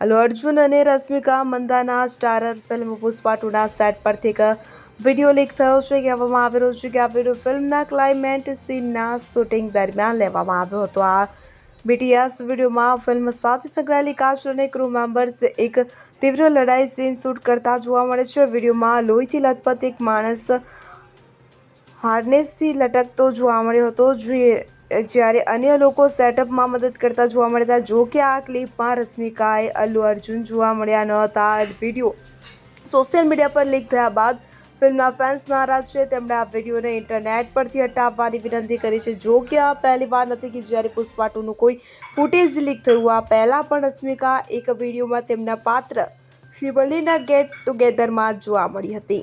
અલ્લુ અર્જુન અને Rashmika Mandanna starrer film Pushpa ટુના set પરથી એક વીડિયો લીક થયો છે. કહેવામાં આવી રહ્યું છે કે આ વીડિયો ફિલ્મના ક્લાઇમેન્ટ સીનના શૂટિંગ દરમિયાન લેવામાં આવ્યો હતો. આ બીટીએસ વિડીયોમાં ફિલ્મ સાથે સંકળાયેલી કાસ્ટ અને ક્રૂ મેમ્બર્સ એક તીવ્ર લડાઈ સીન શૂટ કરતા જોવા મળે છે. વિડીયોમાં લોહીથી લથપથ એક માણસ હાર્નેસથી લટકતો જોવા મળ્યો હતો. જે જ્યારે અન્ય લોકો સેટઅપમાં મદદ કરતા જોવા મળ્યા હતા જો કે આ ક્લિપમાં રશ્મિકાએ અલ્લુ અર્જુન જોવા મળ્યા ન હતા. વીડિયો સોશિયલ મીડિયા પર લીક થયા બાદ ફિલ્મના ફેન્સ નારાજ છે. તેમણે આ વિડીયોને ઇન્ટરનેટ પરથી હટાવવાની વિનંતી કરી છે. જો કે આ પહેલી વાર નથી કે જ્યારે પુષ્પા ટુનું કોઈ ફૂટેજ લીક થયું. આ પહેલાં પણ રશ્મિકા એક વિડીયોમાં તેમના પાત્ર શિવલ્લીના ગેટ ટુગેધરમાં જોવા મળી હતી.